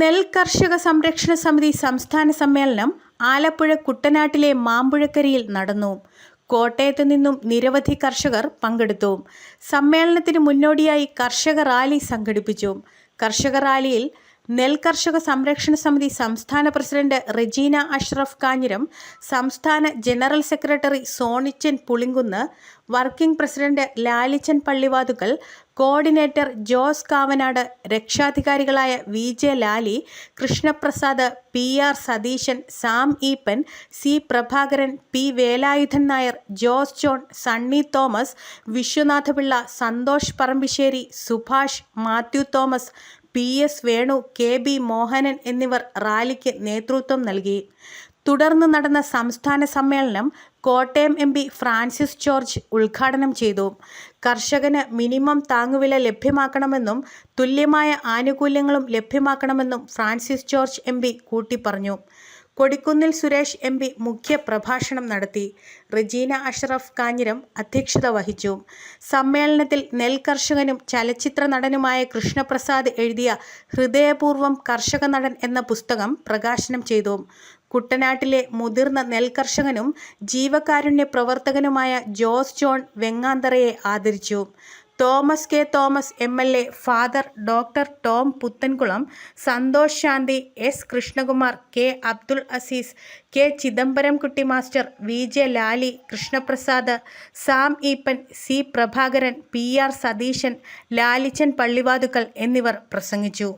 നെൽ കർഷക സംരക്ഷണ സമിതി സംസ്ഥാന സമ്മേളനം ആലപ്പുഴ കുട്ടനാട്ടിലെ മാമ്പുഴക്കരയിൽ നടന്നു. കോട്ടയത്ത് നിന്നും നിരവധി കർഷകർ പങ്കെടുത്തു. സമ്മേളനത്തിന് മുന്നോടിയായി കർഷക റാലി സംഘടിപ്പിച്ചു. കർഷക റാലിയിൽ നെൽ കർഷക സംരക്ഷണ സമിതി സംസ്ഥാന പ്രസിഡന്റ് റെജീന അഷ്റഫ് കാഞ്ഞിരം സംസ്ഥാന general secretary Sonichan Pulinkunnu working president Lalichan Pallivathukkal coordinator Jose Kavanad രക്ഷാധികാരികളായ V J Lali Krishnaprasad P R Satheesan Sam Eappen C Prabhakaran P Velayudhan Nair Jose John Sunny Thomas Viswanathapillai Santhosh Parambissery Subhash Mathew Thomas P S Venu K B Mohanan എന്നിവർ റാലിക്ക് നേതൃത്വം നൽകി. തുടർന്ന് നടന്ന സംസ്ഥാന സമ്മേളനം Kottayam M P Francis George ഉദ്ഘാടനം ചെയ്തു. കർഷകന് മിനിമം താങ്ങുവില ലഭ്യമാക്കണമെന്നും തുല്യമായ ആനുകൂല്യങ്ങളും ലഭ്യമാക്കണമെന്നും ഫ്രാൻസിസ് ജോർജ് എം പി കൂട്ടിപ്പറഞ്ഞു. കൊടിക്കുന്നിൽ സുരേഷ് എം പി മുഖ്യ പ്രഭാഷണം നടത്തി. റജീന അഷ്റഫ് കാഞ്ഞിരം അധ്യക്ഷത വഹിച്ചു. സമ്മേളനത്തിൽ നെൽകർഷകനും ചലച്ചിത്ര നടനുമായ കൃഷ്ണപ്രസാദ് എഴുതിയ ഹൃദയപൂർവം കർഷക നടൻ എന്ന പുസ്തകം പ്രകാശനം ചെയ്തു. കുട്ടനാട്ടിലെ മുതിർന്ന നെൽകർഷകനും ജീവകാരുണ്യ പ്രവർത്തകനുമായ ജോസ് ജോൺ വെങ്ങാന്തറയെ ആദരിച്ചു. Thomas K Thomas M L A father doctor Tom Puthenkulam Santhosh Shanthi S Krishnakumar K Abdul Azeez K Chidambaram Kutty master V J Lali Krishnaprasad Sam Eappen C Prabhakaran P R Satheesan Lalichan Pallivathukkal എന്നിവർ പ്രസംഗിച്ചു.